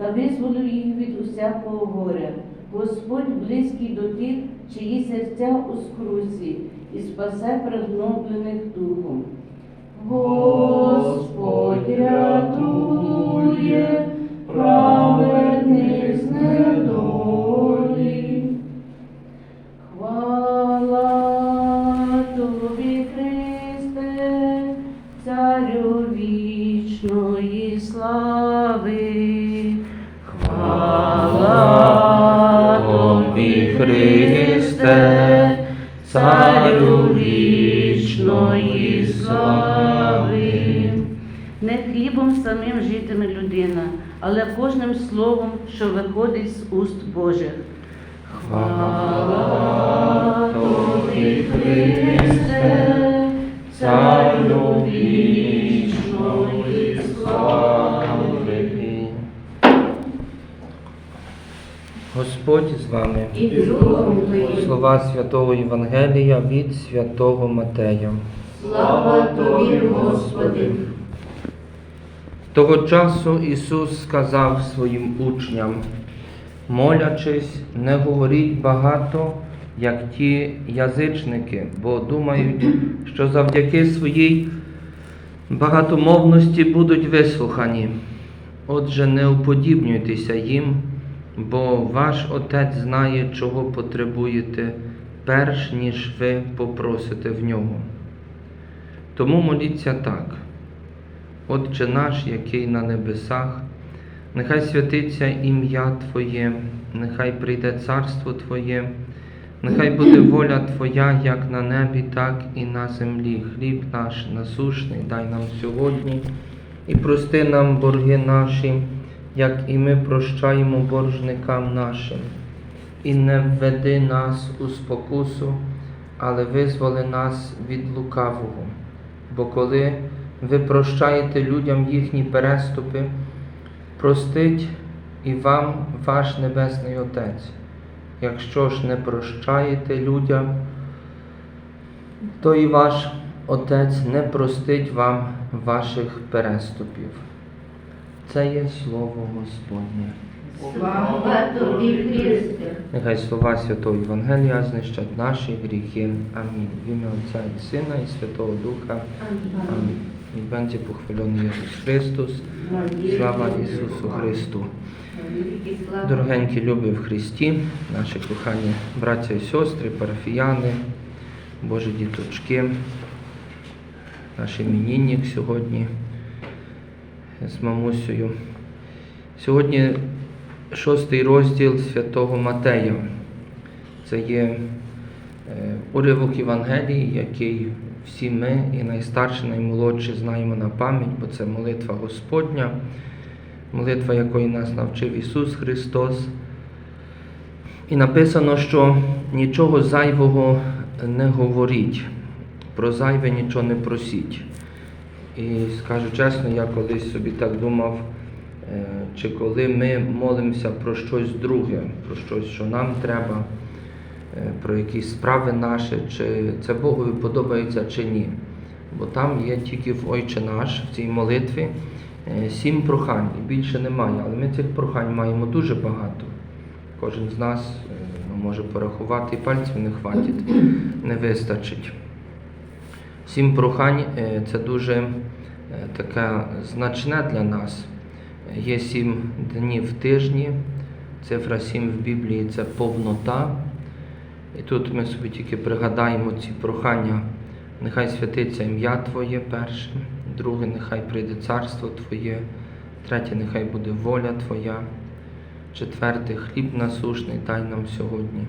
та визволив їх від усякого горя. Господь близький до тих, чиї серця у скрусі, і спасе пригноблених духом. Господь рятує праведних тобі, Христе, царю вічної слави. Не хлібом самим житиме людина, але кожним словом, що виходить з уст Божих. Хвала тобі, Христе, царю вічної слави. Господь з вами. І. Слова Святого Євангелія від Святого Матея. Слава тобі, Господи. Того часу Ісус сказав своїм учням, молячись, не говоріть багато, як ті язичники, бо думають, що завдяки своїй багатомовності будуть вислухані. Отже, не уподібнюйтеся їм, бо ваш Отець знає, чого потребуєте, перш ніж ви попросите в нього. Тому моліться так. Отче наш, який на небесах, нехай святиться ім'я Твоє, нехай прийде царство Твоє, нехай буде воля Твоя, як на небі, так і на землі. Хліб наш насушний дай нам сьогодні і прости нам борги наші, як і ми прощаємо боржникам нашим. І не введи нас у спокусу, але визволи нас від лукавого. Бо коли ви прощаєте людям їхні переступи, простить і вам ваш Небесний Отець. Якщо ж не прощаєте людям, то і ваш Отець не простить вам ваших переступів. Це є Слово Господнє. Слава тобі, Христе. Нехай слова Святого Євангелія знищать наші гріхи. Амінь. В ім'я Отця і Сина і Святого Духа. Амінь. І będzie pochwalony Jezus Chrystus. Слава Ісусу Христу. Дорогенькі любі в Христі, наші кохані браття і сестри, парафіяни, Божі діточки, наш іменінник сьогодні з мамусею. Сьогодні шостий розділ святого Матея. Це є е, уривок Євангелії, який всі ми, і найстарші, наймолодші, знаємо на пам'ять, бо це молитва Господня, молитва, якої нас навчив Ісус Христос. І написано, що нічого зайвого не говоріть, про зайве нічого не просіть. І скажу чесно, я колись собі так думав, е, чи коли ми молимося про щось друге, про щось, що нам треба, е, про якісь справи наші, чи це Богові подобається чи ні. Бо там є тільки в Ойче наш, в цій молитві, е, сім прохань, і більше немає. Але ми цих прохань маємо дуже багато. Кожен з нас ну, може порахувати, і пальців не хватить, не вистачить. Сім прохань е, це дуже е, таке значне для нас. Є сім днів в тижні, цифра сім в Біблії це повнота. І тут ми собі тільки пригадаємо ці прохання. Нехай святиться ім'я Твоє перше, друге, нехай прийде царство Твоє, третє, нехай буде воля Твоя, четверте, хліб насушний дай нам сьогодні.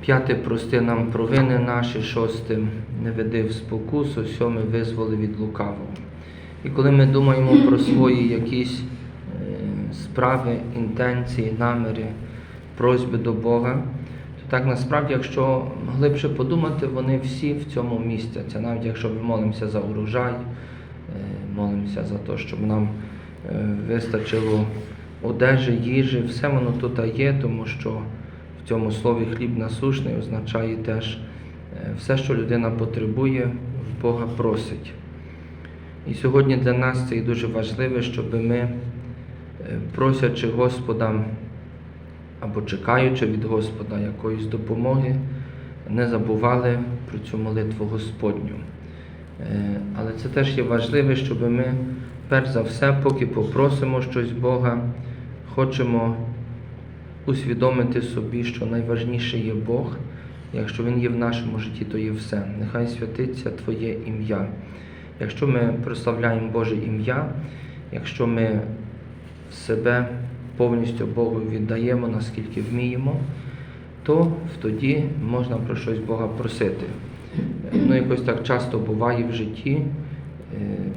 П'яте, прости нам провини наші, шосте, не веди в спокусу, сьоме визволи від лукавого. І коли ми думаємо про свої якісь е, справи, інтенції, наміри, просьби до Бога, то так насправді, якщо глибше подумати, вони всі в цьому містяться. Навіть якщо ми молимося за урожай, е, молимося за те, щоб нам е, вистачило одежі, їжі, все воно тут є, тому що в цьому слові хліб насушний означає теж е, все, що людина потребує, в Бога просить. І сьогодні для нас це і дуже важливо, щоб ми е, просячи Господа або чекаючи від Господа якоїсь допомоги, не забували про цю молитву Господню. Е, Але це теж є важливе, щоб ми, перш за все, поки попросимо щось Бога, хочемо усвідомити собі, що найважніше є Бог. Якщо Він є в нашому житті, то є все. Нехай святиться Твоє ім'я. Якщо ми прославляємо Боже ім'я, якщо ми себе повністю Богу віддаємо, наскільки вміємо, то тоді можна про щось Бога просити. Ну, якось так часто буває в житті,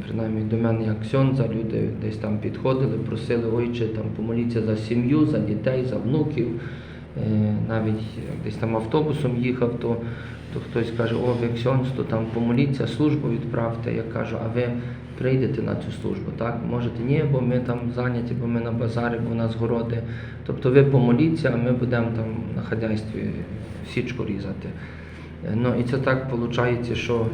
принаймні до мене як Ксьонза, люди десь там підходили, просили, ойче, там помоліться за сім'ю, за дітей, за внуків. Е, Навіть десь там автобусом їхав, то, то хтось каже, о, ви Ксьонз, то там помоліться, службу відправте. Я кажу, а ви прийдете на цю службу, так? Можете, ні, бо ми там зайняті, бо ми на базарі, бо у нас городи. Тобто ви помоліться, а ми будемо там на хазяйстві січку різати. Е, Ну і це так виходить, що е,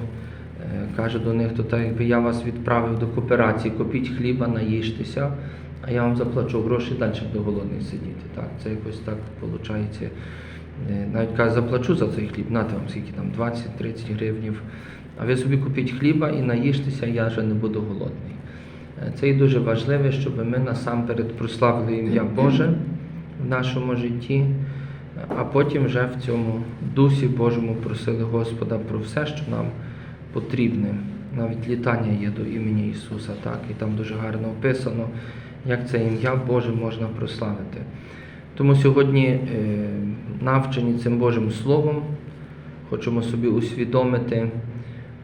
каже до них, то так якби я вас відправив до кооперації, купіть хліба, наїжтеся, а я вам заплачу гроші, далі буде голодний сидіти. Так, це якось так виходить. Е, Навіть каже, заплачу за цей хліб, нате вам скільки там 20-30 гривнів. А ви собі купіть хліба і наїжтеся, я вже не буду голодний. Е, Це і дуже важливо, щоб ми насамперед прославили ім'я Боже в нашому житті, а потім вже в цьому дусі Божому просили Господа про все, що нам потрібне. Навіть літання є до імені Ісуса, так, і там дуже гарно описано, як це ім'я Боже можна прославити. Тому сьогодні, е, навчені цим Божим Словом, хочемо собі усвідомити,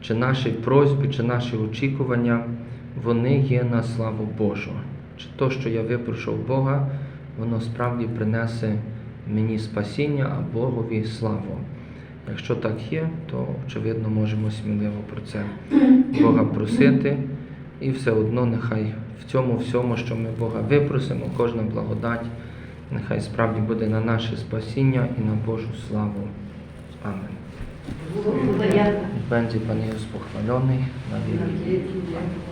чи наші просьби, чи наші очікування, вони є на славу Божу. Чи то, що я випрошу Бога, воно справді принесе мені спасіння, а Богові славу. Якщо так є, то очевидно можемо сміливо про це Бога просити. І все одно нехай в цьому всьому, що ми Бога випросимо, кожна благодать, нехай справді буде на наше спасіння і на Божу славу. Będzie Pan Jezus pochwalony na wieki. Dziękuję.